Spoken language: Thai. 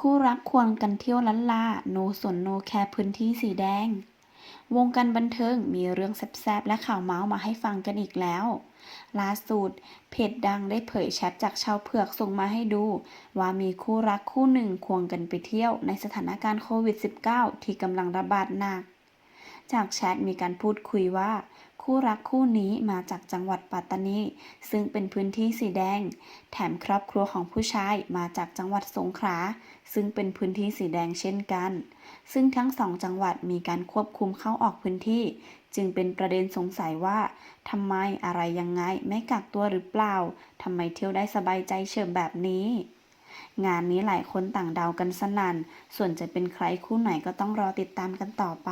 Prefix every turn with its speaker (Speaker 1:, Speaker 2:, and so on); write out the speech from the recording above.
Speaker 1: คู่รักควงกันเที่ยวลันลาโนสนโนแคร์พื้นที่สีแดง วงการบันเทิงมีเรื่องแซบๆ และข่าวเมาส์มาให้ฟังกันอีกแล้ว ล่าสุดเพจดังได้เผยแชทจากชาวเผือกส่งมาให้ดู ว่ามีคู่รักคู่หนึ่งควงกันไปเที่ยวในสถานการณ์โควิด -19 ที่กำลังระบาดหนัก จากแชทมีการพูดคุยว่า คู่รักคู่นี้มาจากจังหวัดปัตตานี ซึ่งเป็นพื้นที่สีแดง แถมครอบครัวของผู้ชายมาจากจังหวัดสงขลา ซึ่งเป็นพื้นที่สีแดงเช่นกัน ซึ่งทั้งสองจังหวัดมีการควบคุมเข้าออกพื้นที่ จึงเป็นประเด็นสงสัยว่าทำไมอะไรยังไงไม่กักตัวหรือเปล่าทำไมเที่ยวได้สบายใจเฉิบแบบนี้งานนี้หลายคนต่างเดากันสนั่น ส่วนจะเป็นใครคู่ไหนก็ต้องรอติดตามกันต่อไป